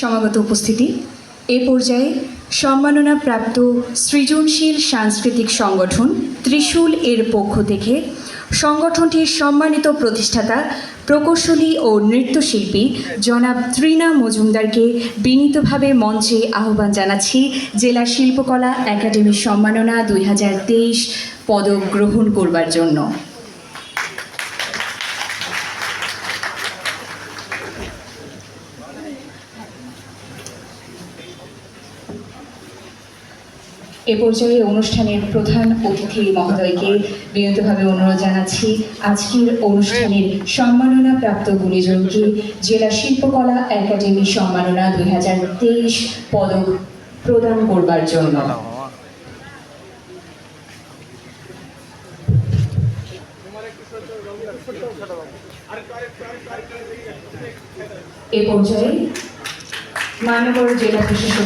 সমাগত উপস্থিতি। এ পর্যায়ে সম্মাননা প্রাপ্ত সৃজনশীল সাংস্কৃতিক সংগঠন ত্রিশূল এর পক্ষ থেকে সংগঠনটির সম্মানিত প্রতিষ্ঠাতা, প্রকৌশলী ও নৃত্যশিল্পী জনাব ত্রিনা মজুমদারকে বিনীতভাবে মঞ্চে আহ্বান জানাচ্ছি জেলা শিল্পকলা একাডেমির সম্মাননা দুই হাজার তেইশ পদক গ্রহণ করবার জন্য। এ পর্যায়ে অনুষ্ঠানের প্রধান অতিথি মহোদয়কে বিনীতভাবে অনুরোধ জানাচ্ছি। আজকের অনুষ্ঠানের সম্মাননা প্রাপ্ত গুণীজনকে জেলা শিল্পকলা একাডেমি সম্মাননা দুই হাজার তেইশ পদক প্রদান করবার জন্য। এ পর্যায়ে মানবর জেলা প্রশাসক